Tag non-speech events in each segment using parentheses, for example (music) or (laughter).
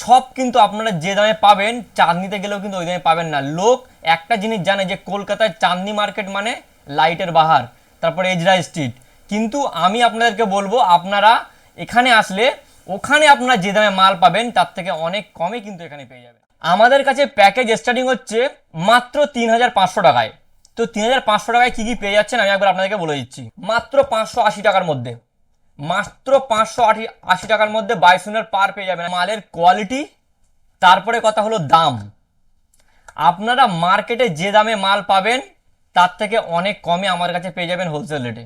সব কিন্তু আপনারা যে দামে পাবেন, চাঁদনিতে গেলেও কিন্তু ওই দামে পাবেন না। লোক একটা জিনিস জানে যে কলকাতায় চাঁদনি মার্কেট মানে লাইটের বাহার, তারপরে এজরা স্ট্রিট। কিন্তু আমি আপনাদেরকে বলব, আপনারা এখানে আসলে ওখানে আপনারা যে দামে মাল পাবেন, তার থেকে অনেক কমে কিন্তু এখানে পেয়ে যাবেন। আমাদের কাছে প্যাকেজ স্টার্টিং হচ্ছে মাত্র তিন হাজার পাঁচশো টাকায়। তো তিন হাজার পাঁচশো টাকায় কি কি পেয়ে যাচ্ছেন আমি একবার আপনাদেরকে বলে দিচ্ছি। মাত্র পাঁচশো আশি টাকার মধ্যে। মাত্র পাঁচশো আশি টাকার মধ্যে বাইসুনের পার পেয়ে যাবেন। মালের কোয়ালিটি তারপরে কথা হলো দাম। আপনারা মার্কেটে যে দামে মাল পাবেন, তার থেকে অনেক কমে আমার কাছে পেয়ে যাবেন হোলসেল রেটে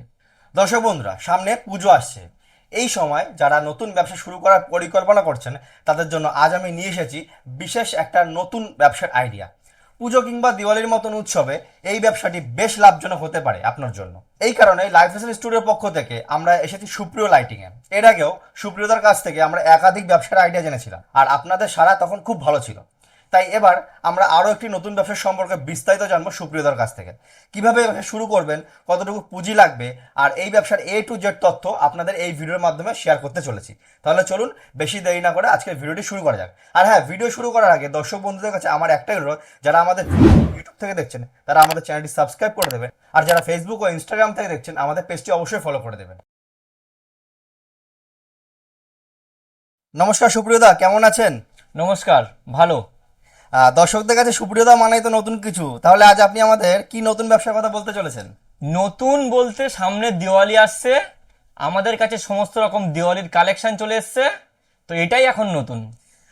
দর্শক বন্ধুরা, সামনে পুজো আসছে। এই সময় যারা নতুন ব্যবসা শুরু করার পরিকল্পনা করছেন, তাদের জন্য আজ আমি নিয়ে এসেছি বিশেষ একটা নতুন ব্যবসার আইডিয়া পুজো কিংবা দিওয়ালির মতন উৎসবে এই ব্যবসাটি বেশ লাভজনক হতে পারে আপনার জন্য। এই কারণে লাইফ স্টুডিওর পক্ষ থেকে আমরা এসেছি সুপ্রিয় লাইটিং এ এর আগেও সুপ্রিয়তার কাছ থেকে আমরা একাধিক ব্যবসার আইডিয়া জেনেছিলাম, আর আপনাদের সারা তখন খুব ভালো ছিল। তাই এবার আমরা আরও একটি নতুন ব্যবসার সম্পর্কে বিস্তারিত জানব সুপ্রিয়তার কাছ থেকে। কীভাবে ব্যবসা শুরু করবেন, কতটুকু পুঁজি লাগবে, আর এই ব্যবসার এ টু জেড তথ্য আপনাদের এই ভিডিওর মাধ্যমে শেয়ার করতে চলেছি। তাহলে চলুন বেশি দেরি না করে আজকের ভিডিওটি শুরু করা যাক। আর হ্যাঁ ভিডিও শুরু করার আগে দর্শক বন্ধুদের কাছে আমার একটাই অনুরোধ, যারা আমাদের ইউটিউব থেকে দেখছেন, তারা আমাদের চ্যানেলটি সাবস্ক্রাইব করে দেবেন, আর যারা ফেসবুক ও ইনস্টাগ্রাম থেকে দেখছেন, আমাদের পেজটি অবশ্যই ফলো করে দেবেন। নমস্কার সুপ্রিয়দা, কেমন আছেন? নমস্কার, ভালো। দর্শকদের কাছে সুপ্রিয়তা মানেই তো নতুন কিছু। তাহলে আজ আপনি আমাদের কি নতুন ব্যবসার কথা বলতে চলেছেন? নতুন বলতে সামনে দিওয়ালি আসছে আমাদের কাছে সমস্ত রকম দিওয়ালির কালেকশন চলে এসছে তো এটাই এখন নতুন।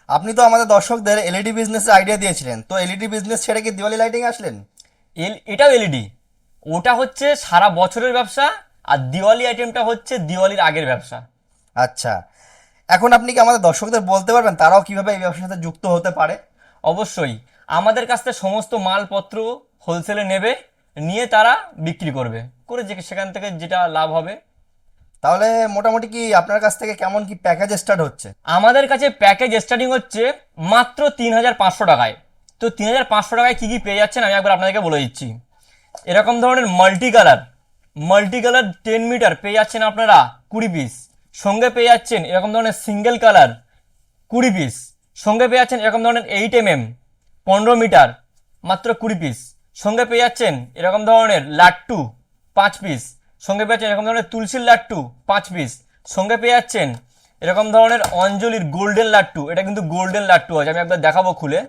আপনি তো আমাদের দর্শকদের এলইডি বিজনেসের আইডিয়া দিয়েছিলেন। তো এলইডি বিজনেস ছেড়ে কি দিওয়ালি লাইটিং আসলেন? এল এটাও এলইডি ওটা হচ্ছে সারা বছরের ব্যবসা আর দিওয়ালি আইটেমটা হচ্ছে দিওয়ালির আগের ব্যবসা। আচ্ছা। এখন আপনি কি আমাদের দর্শকদের বলতে পারবেন তারাও কীভাবে এই ব্যবসার সাথে যুক্ত হতে পারে? অবশ্যই আমাদের কাছ থেকে সমস্ত মালপত্র হোলসেলে নেবে নিয়ে তারা বিক্রি করবে। করে যে সেখান থেকে যেটা লাভ হবে। তাহলে মোটামুটি কি আপনার কাছ থেকে কেমন কি প্যাকেজ স্টার্ট হচ্ছে? আমাদের কাছে প্যাকেজ স্টার্টিং হচ্ছে মাত্র তিন হাজার পাঁচশো টাকায়। তো তিন হাজার পাঁচশো টাকায় কী কী পেয়ে যাচ্ছেন আমি একবার আপনাদেরকে বলে দিচ্ছি। এরকম ধরনের multi colour multi colour ten metre পেয়ে যাচ্ছেন আপনারা কুড়ি পিস সঙ্গে পেয়ে যাচ্ছেন এরকম ধরনের সিঙ্গেল কালার কুড়ি পিস সঙ্গে পেয়ে যাচ্ছেন এরকম ধরনের এইট এম এম পনেরো মিটার মাত্র কুড়ি পিস সঙ্গে পেয়ে যাচ্ছেন এরকম ধরনের লাট্টু পাঁচ পিস সঙ্গে পেয়ে যাচ্ছেন এরকম ধরনের তুলসীর লাট্টু পাঁচ পিস সঙ্গে পেয়ে যাচ্ছেন এরকম ধরনের অঞ্জলির গোল্ডেন লাট্টু এটা কিন্তু গোল্ডেন লাট্টু আছে আমি একবার দেখাবো খুলে।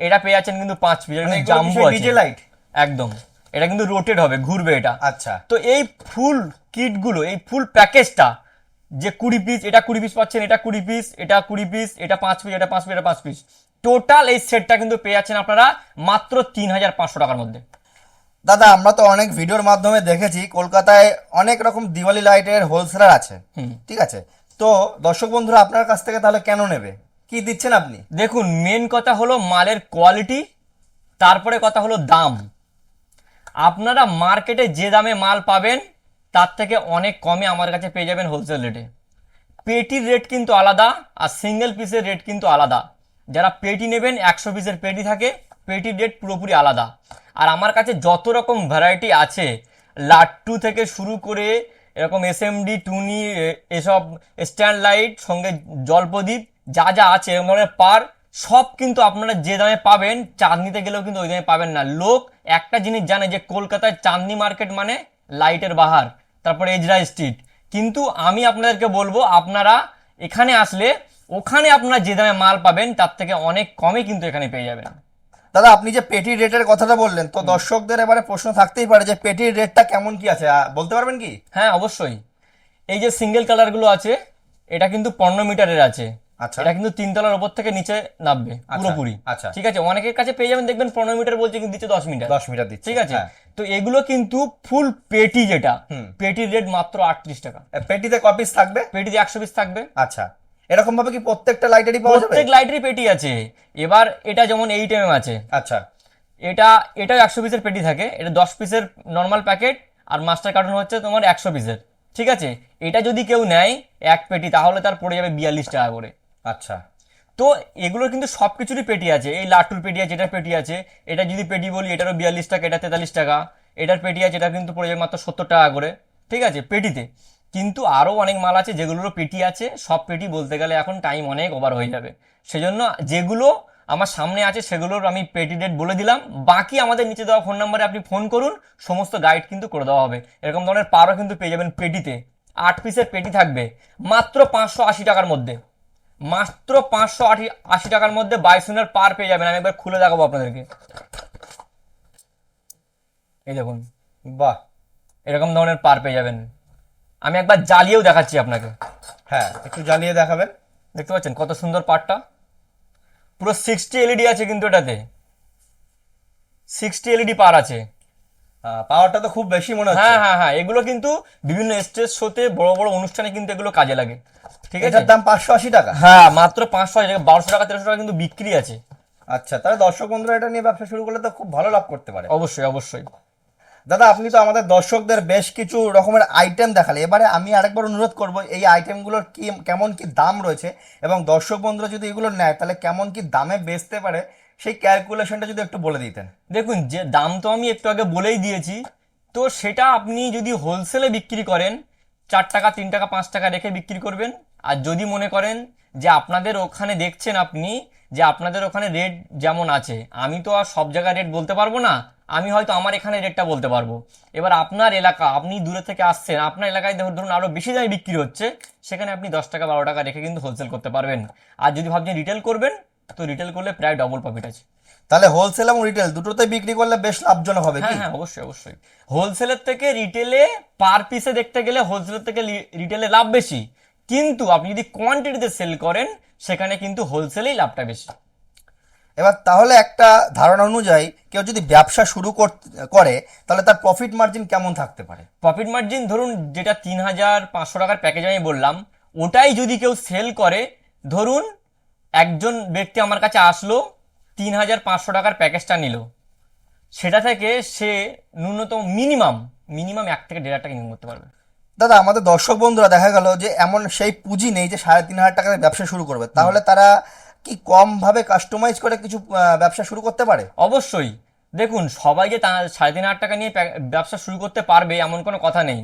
এটা পেয়ে যাচ্ছেন কিন্তু পাঁচ পিস এটা জাম্বু আছে। লাইট? একদম। এটা কিন্তু রোটেট হবে ঘুরবে এটা। আচ্ছা। তো এই ফুল কিটগুলো এই ফুল প্যাকেজটা যে কুড়ি পিস এটা কুড়ি পিস পাচ্ছেন এটা কুড়ি পিস এটা কুড়ি পিস এটা পাঁচ পিস এটা পাঁচ পিস এটা পাঁচ পিস টোটাল এই সেটটা কিন্তু পেয়ে যাচ্ছেন আপনারা মাত্র তিন হাজার পাঁচশো টাকার মধ্যে। দাদা আমরা তো অনেক ভিডিওর মাধ্যমে দেখেছি কলকাতায় অনেক রকম দিওয়ালি লাইটের হোলসেলার আছে। ঠিক আছে? তো দর্শক বন্ধুরা আপনার কাছ থেকে তাহলে কেন নেবে? কি দিচ্ছেন আপনি? দেখুন মেন কথা হলো মালের কোয়ালিটি তারপরে কথা হলো দাম। আপনারা মার্কেটে যে দামে মাল পাবেন তার থেকে অনেক কমে আমার কাছে পেয়ে যাবেন হোলসেল রেটে পেটির রেট কিন্তু আলাদা আর সিঙ্গেল পিসের রেট কিন্তু আলাদা। যারা পেটি নেবেন, একশো পিসের পেটি থাকে, পেটির রেট পুরোপুরি আলাদা। আর আমার কাছে যত রকম ভ্যারাইটি আছে, লাট্টু থেকে শুরু করে এরকম এসএমডি টুনি এসব স্ট্যান্ড লাইট, সঙ্গে জলপ্রদীপ, যা যা আছে, এরকম ধরনের পার, সব কিন্তু আপনারা যে দামে পাবেন, চাঁদনিতে গেলেও কিন্তু ওই দামে পাবেন না। লোক একটা জিনিস জানে যে, কলকাতায় চাঁদনি মার্কেট মানে লাইটের বাহার। তারপরে এজরা স্ট্রিট কিন্তু আমি আপনাদেরকে বলব আপনারা এখানে আসলে ওখানে আপনারা যে দামে মাল পাবেন তার থেকে অনেক কমে কিন্তু এখানে পেয়ে যাবেন। দাদা আপনি যে পেটির রেটের কথাটা বললেন তো দর্শকদের এবারে প্রশ্ন থাকতেই পারে যে পেটির রেটটা কেমন কি আছে। বলতে পারবেন কি? হ্যাঁ অবশ্যই। এই যে সিঙ্গেল কালারগুলো আছে এটা কিন্তু পনেরো মিটারের আছে। আচ্ছা। এটা কিন্তু তিন তলার উপর থেকে নিচে নামবে পুরোপুরি। আচ্ছা। ঠিক আছে অনেকের কাছে পেয়ে যাবেন দেখবেন পনেরো মিটার বলছে কিন্তু দিচ্ছে দশ মিটার। দশ মিটার দিচ্ছি ঠিক আছে? হ্যাঁ। তো এগুলো কিন্তু ফুল পেটি যেটা। পেটির রেট মাত্র আটত্রিশ টাকা। পেটিতে কপিস থাকবে? পেটিতে একশো পিস থাকবে। আচ্ছা। এরকম ভাবে কি প্রত্যেকটা লাইটেরই পাওয়া যাবে? প্রত্যেক লাইটেরই পেটি আছে। এবার এটা যেমন এইট এম আছে। আচ্ছা। এটা এটাও একশো পিসের পেটি থাকে। এটা দশ পিসের নর্মাল প্যাকেট আর মাস্টার কার্টুন হচ্ছে তোমার একশো পিসের ঠিক আছে? এটা যদি কেউ নেয় এক পেটি তাহলে তার পড়ে যাবে বিয়াল্লিশ টাকা করে। আচ্ছা। তো এগুলোর কিন্তু সব কিছুরই পেটি আছে। এই লাটুর পেটি আছে, এটার পেটি আছে। এটা যদি পেটি বলি, এটারও বিয়াল্লিশ টাকা, এটা তেতাল্লিশ টাকা। এটার পেটি আছে, এটা কিন্তু পড়ে যাবে মাত্র সত্তর টাকা করে। ঠিক আছে? পেটিতে। কিন্তু আরও অনেক মাল আছে যেগুলোরও পেটি আছে। সব পেটি বলতে গেলে এখন টাইম অনেক ওভার হয়ে যাবে। সেজন্য যেগুলো আমার সামনে আছে, সেগুলোর আমি পেটি ডেট বলে দিলাম। বাকি আমাদের নিচে দেওয়া ফোন নাম্বারে আপনি ফোন করুন। সমস্ত গাইড কিন্তু করে দেওয়া হবে। এরকম ধরনের পারও কিন্তু পেয়ে যাবেন পেটিতে। আট পিসের পেটি থাকবে। মাত্র পাঁচশো আশি টাকার মধ্যে। মাত্র পাঁচশো আশি আশি টাকার মধ্যে বাইসুনের পার পেয়ে যাবেন। আমি একবার খুলে দেখাবো আপনাদেরকে। এই দেখুন বাহ এরকম ধরনের পার পেয়ে যাবেন। আমি একবার জ্বালিয়েও দেখাচ্ছি আপনাকে। হ্যাঁ একটু জ্বালিয়ে দেখাবেন। দেখতে পাচ্ছেন কত সুন্দর পারটা পুরো সিক্সটি এলইডি আছে কিন্তু এটাতে। সিক্সটি এলইডি পার আছে। পাওয়ারটা তো খুব বেশি মনে হচ্ছে। হ্যাঁ হ্যাঁ হ্যাঁ এগুলো কিন্তু বিভিন্ন স্টেজ শোতে বড় বড় অনুষ্ঠানে কিন্তু এগুলো কাজে লাগে। ঠিক আছে? দাম পাঁচশো আশি টাকা। হ্যাঁ মাত্র পাঁচশো আশি টাকা বারোশো টাকা তেরোশো টাকা কিন্তু বিক্রি আছে। আচ্ছা তাহলে দর্শক বন্ধুরা এটা নিয়ে ব্যবসা শুরু করলে তো খুব ভালো লাভ করতে পারে। অবশ্যই অবশ্যই। দাদা আপনি তো আমাদের দর্শকদের বেশ কিছু রকমের আইটেম দেখালে। এবারে আমি আরেকবার অনুরোধ করব এই আইটেমগুলোর কি কেমন কি দাম রয়েছে? এবং দর্শক বন্ধুরা যদি এগুলো নেয় তাহলে কেমন কি দামে বেচতে পারে? সেই ক্যালকুলেশনটা যদি একটু বলে দিতেন। দেখুন, যে দাম তো আমি একটু আগে বলেই দিয়েছি, তো সেটা আপনি যদি হোলসেলে বিক্রি করেন, চার টাকা, তিন টাকা, পাঁচ টাকা রেখে বিক্রি করবেন। আর যদি মনে করেন যে আপনাদের ওখানে দেখছেন আপনি, যে আপনাদের ওখানে রেট যেমন আছে, আমি তো আর সব জায়গায় রেট বলতে পারব না, আমি হয়তো আমার এখানে রেটটা বলতে পারব। এবার আপনার এলাকা, আপনি দূরে থেকে আসছেন, আপনার এলাকায় ধরুন আরও বেশি দামে বিক্রি হচ্ছে, সেখানে আপনি দশ টাকা, বারো টাকা রেখে কিন্তু হোলসেল করতে পারবেন আর যদি ভাবছেন রিটেল করবেন তো রিটেল করলে প্রায় ডবল প্রফিট আছে। তাহলে হোলসেল এবং রিটেল দুটোতে বিক্রি করলে বেশ লাভজনক হবে হ্যাঁ হ্যাঁ অবশ্যই অবশ্যই। হোলসেলের থেকে রিটেলে পার পিসে দেখতে গেলে হোলসেলের থেকে রিটেলে লাভ বেশি। কিন্তু আপনি যদি কোয়ান্টিটিতে সেল করেন সেখানে কিন্তু হোলসেলেই লাভটা বেশি। এবার তাহলে একটা ধারণা অনুযায়ী কেউ যদি ব্যবসা শুরু করতে- করে তাহলে তার প্রফিট মার্জিন কেমন থাকতে পারে? প্রফিট মার্জিন ধরুন যেটা তিন হাজার পাঁচশো টাকার প্যাকেজ আমি বললাম ওটাই যদি কেউ সেল করে ধরুন একজন ব্যক্তি আমার কাছে আসলো তিন হাজার পাঁচশো টাকার প্যাকেজটা নিল। সেটা থেকে সে ন্যূনতম মিনিমাম মিনিমাম এক থেকে দেড় হাজার টাকা ইনকাম করতে পারবে। দাদা আমাদের দর্শক বন্ধুরা দেখা গেল যে এমন সেই পুঁজি নেই যে সাড়ে তিন হাজার টাকার ব্যবসা শুরু করবে। তাহলে তারা কি কম ভাবে কাস্টমাইজ করে কিছু ব্যবসা শুরু করতে পারে? অবশ্যই। দেখুন সবাই যে সাড়ে তিন হাজার টাকা নিয়ে ব্যবসা শুরু করতে পারবে এমন কোনো কথা নেই।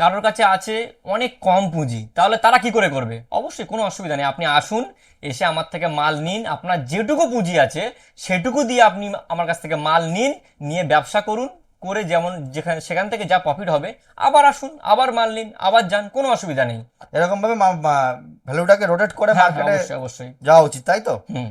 কারোর কাছে আছে অনেক কম পুঁজি তাহলে তারা কি করে করবে? অবশ্যই কোনো অসুবিধা নেই। আপনি আসুন এসে আমার থেকে মাল নিন। আপনার যেটুকু পুঁজি আছে সেটুকু দিয়ে আপনি আমার কাছ থেকে মাল নিন নিয়ে ব্যবসা করুন করে যেমন যেখানে সেখান থেকে যা প্রফিট হবে আবার আসুন আবার মাল নিন আবার যান কোনো অসুবিধা নেই। এরকম ভাবে ভ্যালুটাকে রোটেট করে হ্যাঁ মার্কেটে অবশ্যই অবশ্যই। যাওয়া উচিত তাই তো? হুম।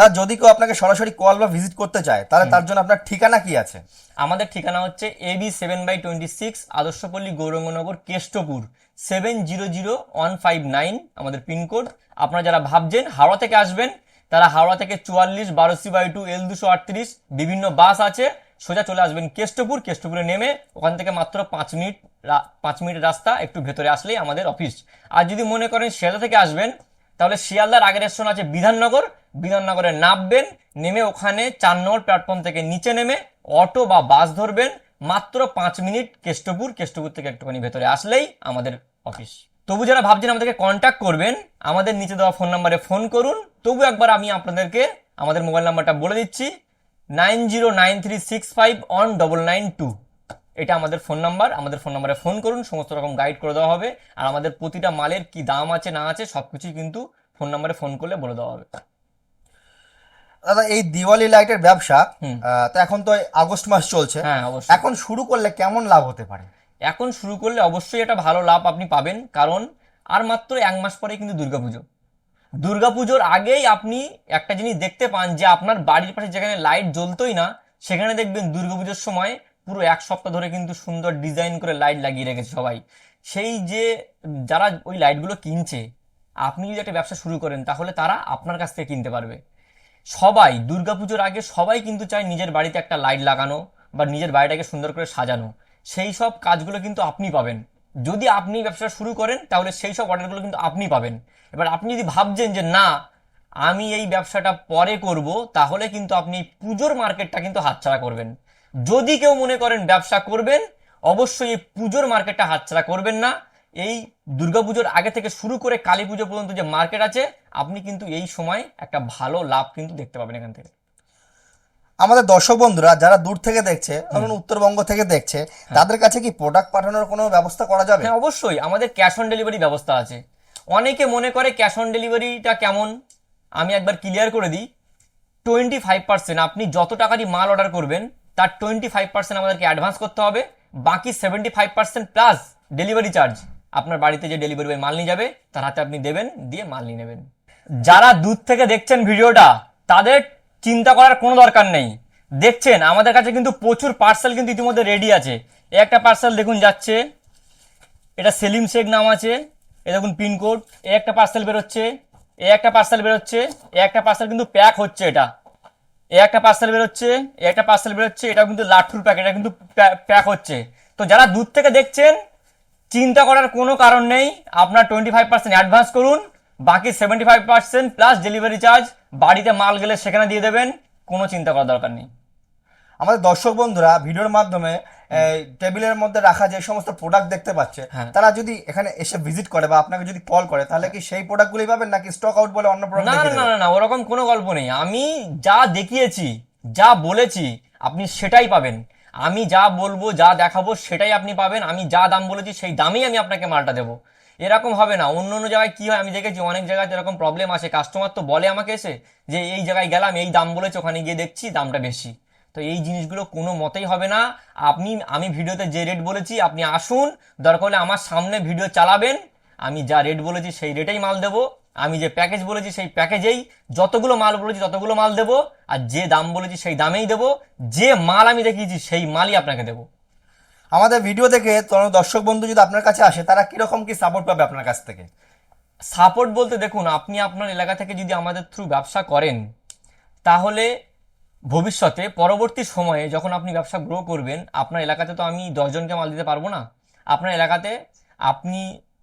দাদা যদি কেউ আপনাকে সরাসরি কল বা ভিজিট করতে চায় তাহলে তার জন্য আপনার ঠিকানা কি আছে? আমাদের ঠিকানা হচ্ছে A B seven by twenty six Adarshapalli Gouranganagar Keshtopur seven zero zero one five nine আমাদের পিনকোড আপনারা যারা ভাবছেন হাওড়া থেকে আসবেন তারা হাওড়া থেকে চুয়াল্লিশ বারো সি বাই টু এল দুশো আটত্রিশ বিভিন্ন বাস আছে সোজা চলে আসবেন কেষ্টপুর। কেষ্টপুরে নেমে ওখান থেকে মাত্র পাঁচ মিনিট পাঁচ মিনিট রাস্তা একটু ভেতরে আসলেই আমাদের অফিস আর যদি মনে করেন শিয়ালদা থেকে আসবেন তাহলে শিয়ালদার আগের স্টেশন আছে বিধাননগর বিধাননগরে নামবেন, নেমে ওখানে চার নম্বর প্ল্যাটফর্ম থেকে নিচে নেমে অটো বা বাস ধরবেন, মাত্র পাঁচ মিনিট কেষ্টপুর কেষ্টপুর থেকে একটুখানি ভেতরে আসলেই আমাদের অফিস। তবু যারা ভাবছেন আমাদেরকে কন্ট্যাক্ট করবেন, আমাদের নিচে দেওয়া ফোন নাম্বারে ফোন করুন। তবু একবার আমি আপনাদেরকে আমাদের মোবাইল নাম্বারটা বলে দিচ্ছি nine zero nine three six five one double nine two এটা আমাদের ফোন নাম্বার আমাদের ফোন নাম্বারে ফোন করুন, সমস্ত রকম গাইড করে দেওয়া হবে। আর আমাদের প্রতিটা মালের কি দাম আছে, না আছে, সবকিছুই কিন্তু ফোন নাম্বারে ফোন করলে বলে দেওয়া হবে। দাদা এই দিওয়ালি লাইটের ব্যবসা। তো এখন তো আগস্ট মাস চলছে। হ্যাঁ এখন শুরু করলে কেমন লাভ হতে পারে? এখন শুরু করলে অবশ্যই একটা ভালো লাভ আপনি পাবেন কারণ আর মাত্র এক মাস পরে কিন্তু দুর্গাপুজো। দুর্গাপুজোর আগেই আপনি একটা জিনিস দেখতে পান যে আপনার বাড়ির পাশে যেখানে লাইট জ্বলতোই না সেখানে দেখবেন দুর্গাপুজোর সময় পুরো এক সপ্তাহ ধরে কিন্তু সুন্দর ডিজাইন করে লাইট লাগিয়ে রেখেছে সবাই। সেই যে যারা ওই লাইটগুলো কিনছে আপনি যদি একটা ব্যবসা শুরু করেন তাহলে তারা আপনার কাছ থেকে কিনতে পারবে। সবাই, দুর্গাপুজোর আগে সবাই কিন্তু চায় নিজের বাড়িতে একটা লাইট লাগানো বা নিজের বাড়িটাকে সুন্দর করে সাজানো। সেই সব কাজগুলো কিন্তু আপনি পাবেন। যদি আপনি ব্যবসা শুরু করেন, তাহলে সেই সব অর্ডারগুলো কিন্তু আপনি পাবেন। এবার আপনি যদি ভাবছেন যে, না, আমি এই ব্যবসাটা পরে করব তাহলে কিন্তু আপনি এই পুজোর মার্কেটটা কিন্তু হাতছাড়া করবেন। যদি কেউ মনে করেন ব্যবসা করবেন, অবশ্যই এই পুজোর মার্কেটটা হাতছাড়া করবেন না। এই দুর্গাপুজোর আগে থেকে শুরু করে কালী পুজো পর্যন্ত যে মার্কেট আছে আপনি কিন্তু এই সময় একটা ভালো লাভ কিন্তু দেখতে পাবেন এখান থেকে। আমাদের দর্শক বন্ধুরা যারা দূর থেকে দেখছে ধরুন উত্তরবঙ্গ থেকে দেখছে তাদের কাছে কি প্রোডাক্ট পাঠানোর কোনো ব্যবস্থা করা যাবে? হ্যাঁ অবশ্যই। আমাদের ক্যাশ অন ডেলিভারি ব্যবস্থা আছে। অনেকে মনে করে ক্যাশ অন ডেলিভারিটা কেমন? আমি একবার ক্লিয়ার করে দিই। টোয়েন্টি ফাইভ পার্সেন্ট আপনি যত টাকারই মাল অর্ডার করবেন তার টোয়েন্টি ফাইভ পার্সেন্ট আমাদেরকে অ্যাডভান্স করতে হবে। বাকি seventy five percent plus delivery charge আপনার বাড়িতে যে ডেলিভারি বয় মাল নিয়ে যাবে, তার হাতে আপনি দেবেন, দিয়ে মাল নিয়ে নেবেন। যারা দূর থেকে দেখছেন ভিডিওটা, তাদের চিন্তা করার কোনো দরকার নেই। দেখছেন, আমাদের কাছে কিন্তু প্রচুর পার্সেল কিন্তু ইতিমধ্যে রেডি আছে। একটা পার্সেল দেখুন যাচ্ছে, এটা সেলিম শেখ নাম আছে, এ দেখুন পিনকোড এ একটা পার্সেল বেরোচ্ছে, এ একটা পার্সেল বেরোচ্ছে, এ একটা পার্সেল কিন্তু প্যাক হচ্ছে এটা। এ একটা পার্সেল বেরোচ্ছে, এ একটা পার্সেল বেরোচ্ছে এটা কিন্তু লাঠুর প্যাক এটা কিন্তু প্যাক হচ্ছে। তো যারা দূর থেকে দেখছেন চিন্তা করার কোনো কারণ নেই। আপনার টোয়েন্টি ফাইভ পার্সেন্ট অ্যাডভান্স করুন বাকি seventy five percent plus delivery charge বাড়িতে মাল গেলে সেখানে দিয়ে দেবেন কোনো চিন্তা করার দরকার নেই। আমাদের দর্শক বন্ধুরা ভিডিওর মাধ্যমে টেবিলের মধ্যে রাখা যে সমস্ত প্রোডাক্ট দেখতে পাচ্ছে হ্যাঁ। তারা যদি এখানে এসে ভিজিট করে বা আপনাকে যদি কল করে তাহলে কি সেই প্রোডাক্টগুলোই পাবেন নাকি স্টক আউট বলে অন্য প্রোডাক্ট না না না না ওরকম কোনো গল্প নেই। আমি যা দেখিয়েছি যা বলেছি আপনি সেটাই পাবেন। আমি যা বলব, যা দেখাবো, সেটাই আপনি পাবেন। আমি যা দাম বলেছি, সেই দামেই আমি আপনাকে মালটা দেবো। এরকম হবে না। অন্য অন্য জায়গায় কী হয়, আমি দেখেছি অনেক জায়গায় এরকম প্রবলেম আসে। কাস্টমার তো বলে আমাকে এসে যে, এই জায়গায় গেলাম, এই দাম বলেছে, ওখানে গিয়ে দেখছি, দামটা বেশি। তো এই জিনিসগুলো কোনো মতেই হবে না। আপনি, আমি ভিডিওতে যে রেট বলেছি, আপনি আসুন। দরকার হলে আমার সামনে ভিডিও চালাবেন। আমি যা রেট বলেছি সেই রেটেই মাল দেবো আমি যে প্যাকেজ বলেছি সেই প্যাকেজেই যতগুলো মাল বলেছি ততগুলো মাল দেবো আর যে দাম বলেছি সেই দামেই দেবো যে মাল আমি দেখিয়েছি সেই মালই আপনাকে দেবো। আমাদের ভিডিও দেখে দর্শক বন্ধু যদি আপনার কাছে আসে তারা কীরকম কি সাপোর্ট পাবে আপনার কাছ থেকে? সাপোর্ট বলতে দেখুন আপনি আপনার এলাকা থেকে যদি আমাদের থ্রু ব্যবসা করেন তাহলে ভবিষ্যতে পরবর্তী সময়ে যখন আপনি ব্যবসা গ্রো করবেন আপনার এলাকাতে তো আমি দশজনকে মাল দিতে পারব না। আপনার এলাকাতে আপনি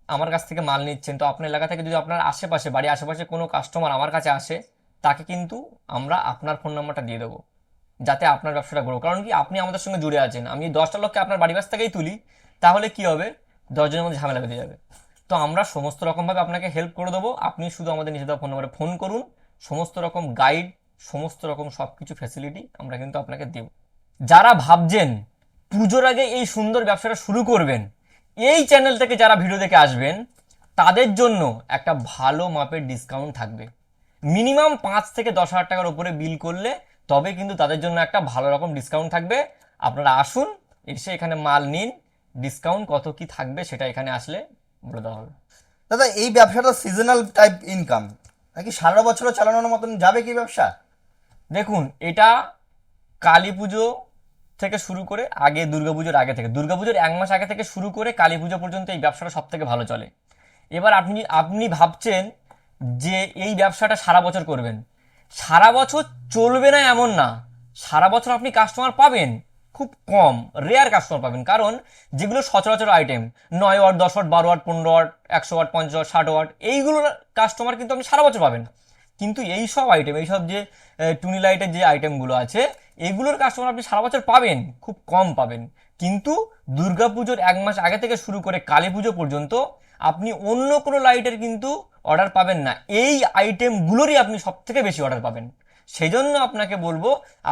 আমার কাছ থেকে মাল নিচ্ছেন। তো আপনার এলাকা থেকে যদি আপনার আশেপাশে, বাড়ির আশেপাশে কোনো কাস্টমার আমার কাছে আসে, তাকে কিন্তু আমরা আপনার ফোন নাম্বারটা দিয়ে দেবো, যাতে আপনার ব্যবসাটা গ্রো কারণ কি, আপনি আমাদের সঙ্গে জুড়ে আছেন। আমি দশটা লোককে আপনার বাড়ির কাছ থেকেই তুলি, তাহলে কি হবে? দশজনের মধ্যে ঝামেলা বেঁধে যাবে। তো আমরা সমস্ত রকমভাবে আপনাকে হেল্প করে দেবো। আপনি শুধু আমাদের নিজে দেওয়া ফোন নম্বরে ফোন করুন। সমস্ত রকম গাইড সমস্ত রকম সব কিছু ফ্যাসিলিটি আমরা কিন্তু আপনাকে দেব। যারা ভাবছেন, পুজোর আগে এই সুন্দর ব্যবসাটা শুরু করবেন এই চ্যানেল থেকে যারা ভিডিও দেখে আসবেন তাদের জন্য একটা ভালো মাপের ডিসকাউন্ট থাকবে। মিনিমাম পাঁচ থেকে দশ হাজার টাকার উপরে বিল করলে তবে কিন্তু তাদের জন্য একটা ভালো রকম ডিসকাউন্ট থাকবে। আপনারা আসুন এসে এখানে মাল নিন ডিসকাউন্ট কত কি থাকবে সেটা এখানে আসলে বলে দেওয়া হবে। দাদা এই ব্যবসাটা সিজনাল টাইপ ইনকাম নাকি সারা বছরও চালানোর মতন যাবে কি ব্যবসা? দেখুন এটা কালী পুজো থেকে শুরু করে আগে দুর্গাপুজোর আগে থেকে। দুর্গাপুজোর এক মাস আগে থেকে শুরু করে কালী পুজো পর্যন্ত এই ব্যবসাটা সব থেকে ভালো চলে। এবার আপনি আপনি ভাবছেন যে এই ব্যবসাটা সারা বছর করবেন। সারা বছর চলবে না এমন না। সারা বছর আপনি কাস্টমার পাবেন, খুব কম রেয়ার কাস্টমার পাবেন। কারণ যেগুলো সচরাচর আইটেম নয় ওয়াট, দশ ওয়াট, বারো ওয়াট, পনেরো ওয়াট, একশো ওয়াট, পঞ্চাশ ওয়াট, ষাট ওয়াট, এইগুলোর কাস্টমার কিন্তু আপনি সারা বছর পাবেন। কিন্তু এই সব আইটেম এই সব যে টুনি লাইটের যে আইটেমগুলো আছে, এগুলোর কাস্টমার আপনি সারা বছর পাবেন, খুব কম পাবেন। কিন্তু দুর্গাপুজোর এক মাস আগে থেকে শুরু করে কালী পুজো পর্যন্ত আপনি অন্য কোনো লাইটের কিন্তু অর্ডার পাবেন না। এই আইটেমগুলোরই আপনি সব থেকে বেশি অর্ডার পাবেন। সেই জন্য আপনাকে বলব,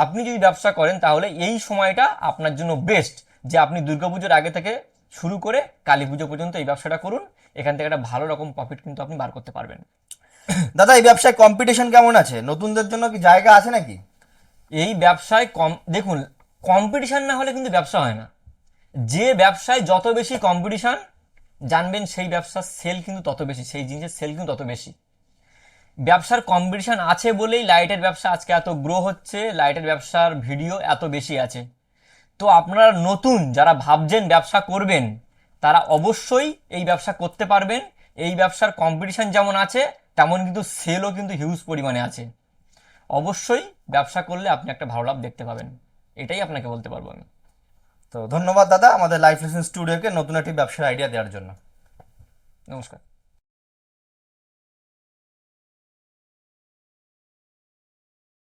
আপনি যদি ব্যবসা করেন, তাহলে এই সময়টা আপনার জন্য বেস্ট যে আপনি দুর্গাপুজোর আগে থেকে শুরু করে কালী পুজো পর্যন্ত এই ব্যবসাটা করুন। এখান থেকে একটা ভালো রকম প্রফিট কিন্তু আপনি বার করতে পারবেন। (coughs) দাদা, এই ব্যবসায় কম্পিটিশন কেমন আছে? নতুনদের জন্য কি জায়গা আছে নাকি? এই ব্যবসায় কম, দেখুন কম্পিটিশন না হলে কিন্তু ব্যবসা হয় না। যে ব্যবসায় যত বেশি কম্পিটিশন জানবেন সেই ব্যবসার সেল কিন্তু তত বেশি, সেই জিনিসের সেল কিন্তু তত বেশি। ব্যবসার কম্পিটিশন আছে বলেই লাইটের ব্যবসা আজকে এত গ্রো হচ্ছে, লাইটের ব্যবসার ভিডিও এত বেশি আছে। তো আপনারা নতুন, যারা ভাবছেন ব্যবসা করবেন, তারা অবশ্যই এই ব্যবসা করতে পারবেন। এই ব্যবসার কম্পিটিশন যেমন আছে তেমন কিন্তু সেলও কিন্তু হিউজ পরিমাণে আছে। অবশ্যই ব্যবসা করলে আপনি একটা ভালো লাভ দেখতে পাবেন। এটাই আপনাকে বলতে পারব আমি। তো ধন্যবাদ দাদা আমাদের লাইফ লেসন স্টুডিওকে নতুন একটি ব্যবসার আইডিয়া দেওয়ার জন্য। নমস্কার।